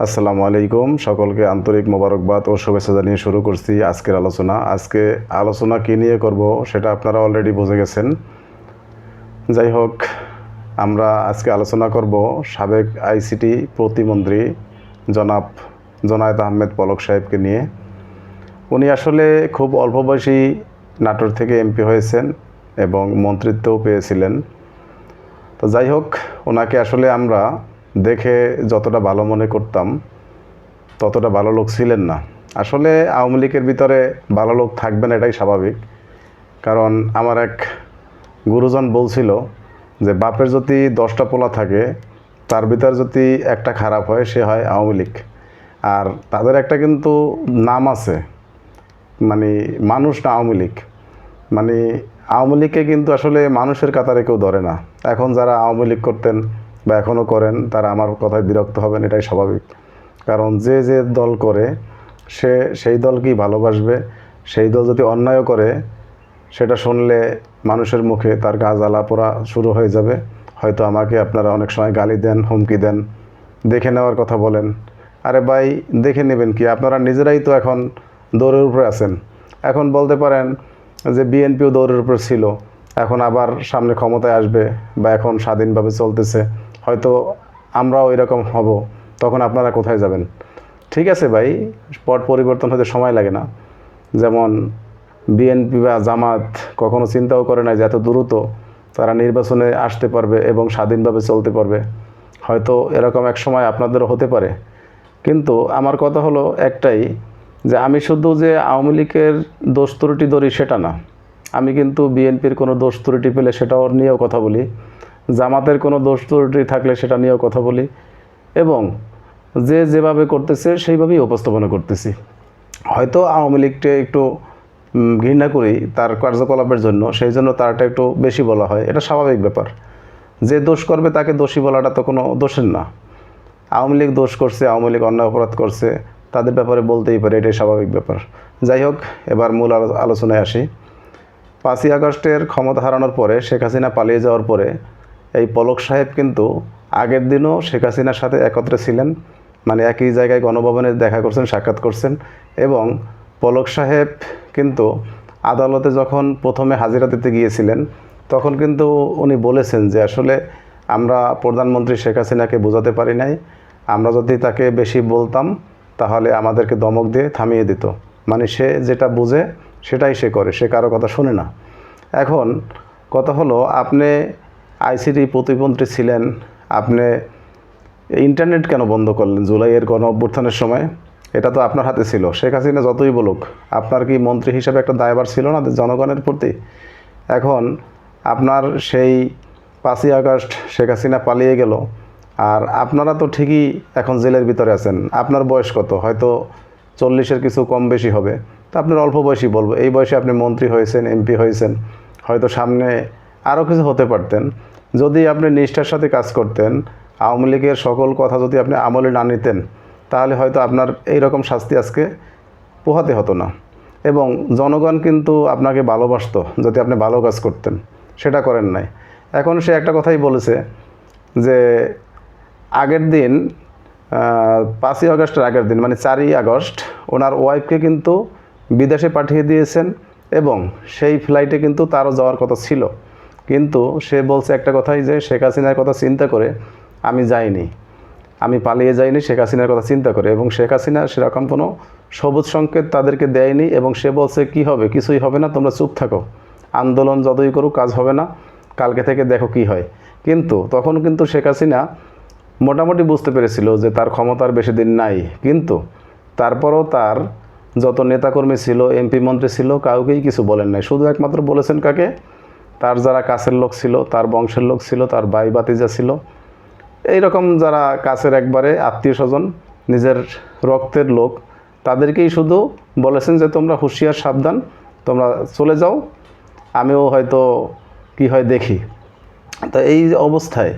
আসসালামু আলাইকুম। সকলকে আন্তরিক মোবারকবাদ ও শুভেচ্ছা জানিয়ে শুরু করছি আজকের আলোচনা। আজকে আলোচনা কী নিয়ে করব সেটা আপনারা অলরেডি বুঝে গেছেন। যাই হোক, আমরা আজকে আলোচনা করব সাবেক আইসিটি প্রতিমন্ত্রী জনাব জনায়েত আহমেদ পলক সাহেবকে নিয়ে। উনি আসলে খুব অল্প বয়সী নাটোর থেকে এমপি হয়েছেন এবং মন্ত্রিত্বও পেয়েছিলেন। তো যাই হোক, ওনাকে আসলে আমরা দেখে যতটা ভালো মনে করতাম, ততটা ভালো লোক ছিলেন না। আসলে আওয়ামী লীগের ভিতরে ভালো লোক থাকবেন এটাই স্বাভাবিক। কারণ আমার এক গুরুজন বলছিল যে, বাপের যদি দশটা পোলা থাকে, তার ভিতর যদি একটা খারাপ হয়, সে হয় আওয়ামী লীগ। আর তাদের একটা কিন্তু নাম আছে মানে মানুষ না আওয়ামী লীগ। মানে আওয়ামী লীগকে কিন্তু আসলে মানুষের কাতারে কেউ ধরে না। এখন যারা আওয়ামী লীগ করতেন বা এখনও করেন, তারা আমার কথায় বিরক্ত হবেন, এটাই স্বাভাবিক। কারণ যে যে দল করে, সে সেই দলকেই ভালোবাসবে, সেই দল যদি অন্যায় করে, সেটা শুনলে মানুষের মুখে তার গা জ্বালা শুরু হয়ে যাবে। হয়তো আমাকে আপনারা অনেক সময় গালি দেন, হুমকি দেন, দেখে নেওয়ার কথা বলেন। আরে ভাই, দেখে নেবেন কি, আপনারা নিজেরাই তো এখন দৌড়ের উপরে আছেন। এখন বলতে পারেন যে বিএনপিও দৌড়ের উপর ছিল, এখন আবার সামনে ক্ষমতায় আসবে বা এখন স্বাধীনভাবে চলতেছে। হয়তো আমরাও এরকম হব, তখন আপনারা কোথায় যাবেন? ঠিক আছে ভাই, পট পরিবর্তন হতে সময় লাগে না। যেমন বিএনপি বা জামাত কখনো চিন্তাও করে না যে এত দ্রুত তারা নির্বাচনে আসতে পারবে এবং স্বাধীনভাবে চলতে পারবে। হয়তো এরকম এক সময় আপনাদেরও হতে পারে। কিন্তু আমার কথা হলো একটাই যে আমি শুধু যে আওয়ামী লীগের দোষ ত্রুটি ধরি সেটা না। আমি কিন্তু বিএনপির কোনো দোষ ত্রুটি পেলে সেটাও নিয়েও কথা বলি। জামাতের কোনো দোষ ত্রুটি থাকলে সেটা নিয়েও কথা বলি। এবং যে যেভাবে করতেছে, সেইভাবেই উপস্থাপনা করতেছি। হয়তো আওয়ামী লীগকে একটু ঘৃণা করি তার কার্যকলাপের জন্য, সেই জন্য তারটা একটু বেশি বলা হয়। এটা স্বাভাবিক ব্যাপার। যে দোষ করবে তাকে দোষী বলাটা তো কোনো দোষের না। আওয়ামী লীগ দোষ করছে, আওয়ামী লীগ অন্যায় অপরাধ করছে, তাদের ব্যাপারে বলতেই পারে, এটাই স্বাভাবিক ব্যাপার। যাই হোক, এবার মূল আলোচনায় আসি। পাঁচই আগস্টের ক্ষমতা হারানোর পরে শেখ হাসিনা পালিয়ে যাওয়ার পরে পলক সাহেব কিন্তু আগের দিনও শেখ হাসিনার সাথে একত্রে ছিলেন মানে একই জায়গায় গণভবনে দেখা করছেন, সাক্ষাৎ করছেন এবং পলক সাহেব কিন্তু আদালতে যখন প্রথমে হাজিরা দিতে গিয়েছিলেন, তখন কিন্তু উনি বলেছেন যে আসলে আমরা প্রধানমন্ত্রী শেখ হাসিনাকে বোঝাতে পারি নাই, আমরা যদি তাকে বেশি বলতাম তাহলে আমাদেরকে দমক দিয়ে থামিয়ে দিত। মানে সে যেটা বুঝে সেটাই সে করে, সে কারও কথা শোনে না। এখন কথা হলো, আপনি আইসিটি প্রতিমন্ত্রী ছিলেন, আপনি ইন্টারনেট কেন বন্ধ করলেন জুলাইয়ের গণ অভ্যুত্থানের সময়? এটা তো আপনার হাতে ছিল। শেখ হাসিনা যতই বলুক, আপনার কি মন্ত্রী হিসেবে একটা দায়ভার ছিল না জনগণের প্রতি? এখন আপনার সেই পাঁচই আগস্ট শেখ হাসিনা পালিয়ে গেল, আর আপনারা তো ঠিকই এখন জেলের ভিতরে আছেন। আপনার বয়স কত? হয়তো চল্লিশের কিছু কম বেশি হবে। তা আপনার অল্প বয়সী বলব। এই বয়সে আপনি মন্ত্রী হয়েছেন, এমপি হয়েছেন। হয়তো সামনে আরও কিছু হতে পারতেন। যদি আপনি নিষ্ঠার সাথে কাজ করতেন, আওয়ামী লীগের সকল কথা যদি আপনি আমলে না নিতেন, তাহলে হয়তো আপনার এই রকম শাস্তি আজকে পোহাতে হতো না। এবং জনগণ কিন্তু আপনাকে ভালোবাসতো, যদি আপনি ভালো কাজ করতেন। সেটা করেন নাই। এখন সে একটা কথাই বলেছে যে, আগের দিন পাঁচই আগস্টের আগের দিন মানে চারই আগস্ট, ওনার ওয়াইফকে কিন্তু বিদেশে পাঠিয়ে দিয়েছেন এবং সেই ফ্লাইটে কিন্তু তারও যাওয়ার কথা ছিল। কিন্তু সে বলছে একটা কথাই যে শেখ হাসিনার কথা চিন্তা করে আমি যাইনি। আমি পালিয়ে যাইনি, শেখ হাসিনার কথা চিন্তা করে এবং শেখ হাসিনা সেরকম কোনো সবুজ সংকেত তাদেরকে দেয়নি এবং সে বলছে, কি হবে? কিছুই হবে না, তোমরা চুপ থাকো। আন্দোলন যতই করুক, কাজ হবে না। কালকে থেকে দেখো কি হয়। কিন্তু তখন কিন্তু শেখ হাসিনা মোটামুটি বুঝতে পেরেছিল যে তার ক্ষমতার বেশি দিন নাই। কিন্তু তারপরও তার যত নেতাকর্মী ছিল, এমপি মন্ত্রী ছিল, কাউকেই কিছু বলেন নাই। শুধু একমাত্র বলেছেন কাকে? তার যারা কাছের লোক ছিল, তার বংশের লোক ছিল, তার ভাই বাতিজা ছিল, এইরকম যারা কাছের একবারে আত্মীয় স্বজন, নিজের রক্তের লোক, তাদেরকেই শুধু বলেছেন যে, তোমরা হুঁশিয়ার, সাবধান, তোমরা চলে যাও, আমিও হয়তো কি হয় দেখি। তো এই অবস্থায়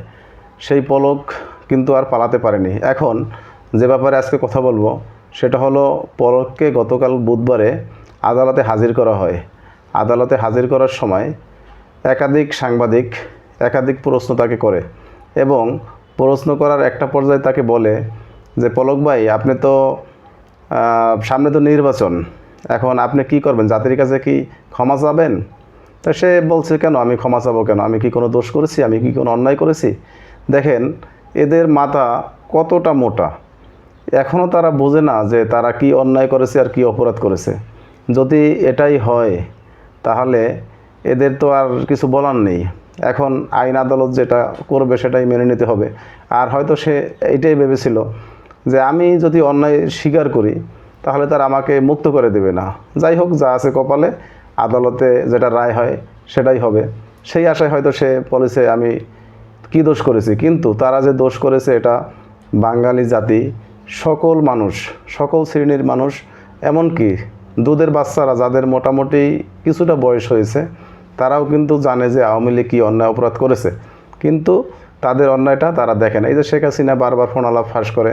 সেই পলক কিন্তু আর পালাতে পারেনি। এখন যে ব্যাপারে আজকে কথা বলব, সেটা হলো পলককে গতকাল বুধবারে আদালতে হাজির করা হয়। আদালতে হাজির করার সময় একাধিক সাংবাদিক একাধিক প্রশ্ন তাকে করে এবং প্রশ্ন করার একটা পর্যায়ে তাকে বলে যে, পলক ভাই, আপনি তো সামনে তো নির্বাচন, এখন আপনি কি করবেন? জাতির কাছে কি ক্ষমা চাবেন? তা সে বলছে, কেন? আমি ক্ষমা চাবো কেন? আমি কি কোনো দোষ করেছি? আমি কি কোনো অন্যায় করেছি? দেখেন, এদের মাথা কতটা মোটা? এখনও তারা বোঝে না যে তারা কি অন্যায় করেছে আর কি অপরাধ করেছে। যদি এটাই হয়, তাহলে এদের তো আর কিছু বলার নেই। এখন আইন আদালত যেটা করবে সেটাই মেনে নিতে হবে। আর হয়তো সে এটাই ভেবেছিল যে আমি যদি অন্যায় স্বীকার করি, তাহলে তার আমাকে মুক্ত করে দেবে না। যাই হোক, যা আছে কপালে, আদালতে যেটা রায় হয় সেটাই হবে। সেই আশায় হয়তো সে বলেছে আমি কি দোষ করেছি? কিন্তু তারা যে দোষ করেছে এটা বাঙালি জাতি, সকল মানুষ, সকল শ্রেণির মানুষ, এমনকি দুধের বাচ্চারা যাদের মোটামুটি কিছুটা বয়স হয়েছে তারাও কিন্তু জানে যে আওয়ামী লীগ কী অন্যায় অপরাধ করেছে। কিন্তু তাদের অন্যায়টা তারা দেখে না। এই যে শেখ হাসিনা বারবার ফোন আলাপ ফাঁস করে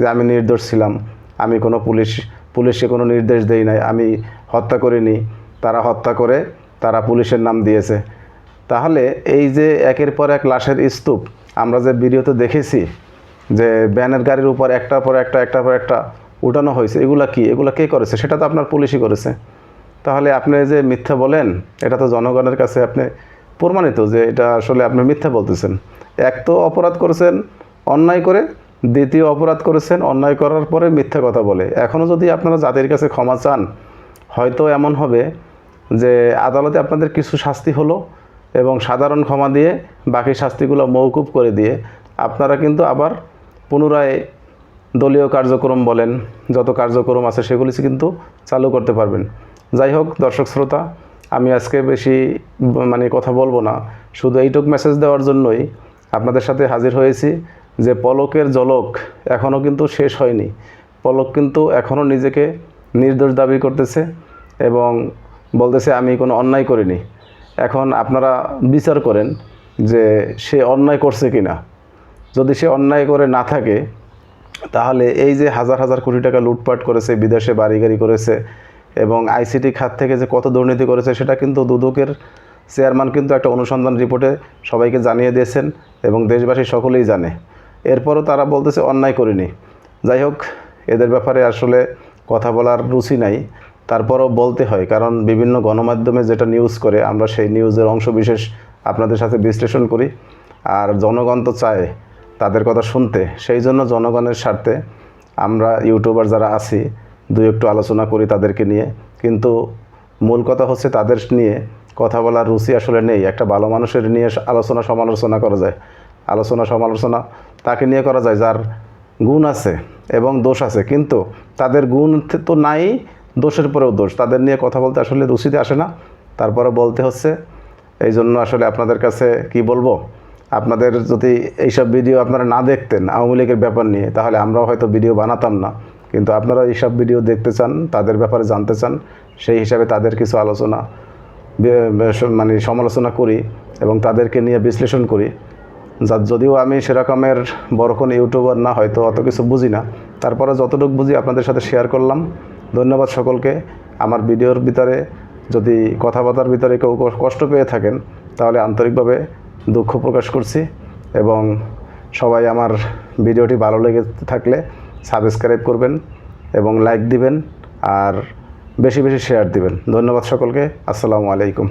যে, আমি নির্দোষ ছিলাম। আমি কোনো পুলিশ, পুলিশে কোনো নির্দেশ দেই নাই। আমি হত্যা করিনি। তারা হত্যা করে তারা পুলিশের নাম দিয়েছে। তাহলে এই যে একের পর এক লাশের স্তূপ, আমরা যে ভিডিওতে দেখেছি যে ব্যানের গাড়ির উপর একটার পর একটা, একটার পর একটা উঠানো হয়েছে, এগুলা কি? এগুলা কে করেছে? সেটা তো আপনার পুলিশই করেছে। তাহলে আপনি যে মিথ্যা বলেন, এটা তো জনগণের কাছে আপনি প্রমাণিত যে এটা আসলে আপনি মিথ্যা বলতেছেন। এক তো অপরাধ করেছেন, অন্যায় করে, দ্বিতীয় অপরাধ করেছেন, অন্যায় করার পরে মিথ্যা কথা বলে। এখনও যদি আপনারা জাতির কাছে ক্ষমা চান, হয়তো এমন হবে যে আদালতে আপনাদের কিছু শাস্তি হলো এবং সাধারণ ক্ষমা দিয়ে বাকি শাস্তিগুলো মৌকুব করে দিয়ে আপনারা কিন্তু আবার পুনরায় দলীয় কার্যক্রম বলেন, যত কার্যক্রম আছে সেগুলি কিন্তু চালু করতে পারবেন। যাই হোক, দর্শক শ্রোতা, আমি আজকে বেশি মানে কথা বলব না। শুধু এইটুক মেসেজ দেওয়ার জন্যই আপনাদের সাথে হাজির হয়েছি যে পলকের জলক এখনও কিন্তু শেষ হয়নি। পলক কিন্তু এখনও নিজেকে নির্দোষ দাবি করতেছে এবং বলতেছে, আমি কোনো অন্যায় করিনি। এখন আপনারা বিচার করেন যে সে অন্যায় করছে কি না যদি সে অন্যায় করে না থাকে, তাহলে এই যে হাজার হাজার কোটি টাকা লুটপাট করেছে, বিদেশে বাড়ি গাড়ি করেছে এবং আইসিটি খাত থেকে যে কত দুর্নীতি করেছে সেটা কিন্তু দুদকের চেয়ারম্যান কিন্তু একটা অনুসন্ধান রিপোর্টে সবাইকে জানিয়ে দিয়েছেন এবং দেশবাসী সকলেই জানে। এরপরও তারা বলতেছে, অন্যায় করিনি। যাই হোক, এদের ব্যাপারে আসলে কথা বলার রুচি নাই। তারপরও বলতে হয়, কারণ বিভিন্ন গণমাধ্যমে যেটা নিউজ করে, আমরা সেই নিউজের অংশ বিশেষ আপনাদের সাথে বিশ্লেষণ করি। আর জনগণ তো চায় তাদের কথা শুনতে, সেই জন্য জনগণের স্বার্থে আমরা ইউটিউবার যারা আছি দুই একটু আলোচনা করি তাদেরকে নিয়ে। কিন্তু মূল কথা হচ্ছে তাদের নিয়ে কথা বলার রুচি আসলে নেই। একটা ভালো মানুষের নিয়ে আলোচনা সমালোচনা করা যায়। আলোচনা সমালোচনা তাকে নিয়ে করা যায় যার গুণ আছে এবং দোষ আছে। কিন্তু তাদের গুণ তো নাই, দোষের পরেও দোষ। তাদের নিয়ে কথা বলতে আসলে রুচিতে আসে না। তারপরে বলতে হচ্ছে এই জন্য আসলে আপনাদের কাছে কি বলব? আপনাদের যদি এইসব ভিডিও আপনারা না দেখতেন আওয়ামী লীগের ব্যাপার নিয়ে, তাহলে আমরাও হয়তো ভিডিও বানাতাম না। কিন্তু আপনারা এইসব ভিডিও দেখতে চান, তাদের ব্যাপারে জানতে চান, সেই হিসাবে তাদের কিছু আলোচনা মানে সমালোচনা করি এবং তাদেরকে নিয়ে বিশ্লেষণ করি। যা, যদিও আমি সেরকমের বড় কোনো ইউটিউবার না, হয়তো অত কিছু বুঝি না। তারপরে যতটুকু বুঝি আপনাদের সাথে শেয়ার করলাম। ধন্যবাদ সকলকে। আমার ভিডিওর ভিতরে যদি কথাবার্তার ভিতরে কেউ কষ্ট পেয়ে থাকেন, তাহলে আন্তরিকভাবে দুঃখ প্রকাশ করছি এবং সবাই আমার ভিডিওটি ভালো লেগে থাকলে সাবস্ক্রাইব করবেন এবং লাইক দিবেন আর বেশি বেশি শেয়ার দিবেন। ধন্যবাদ সকলকে। আসসালামু আলাইকুম।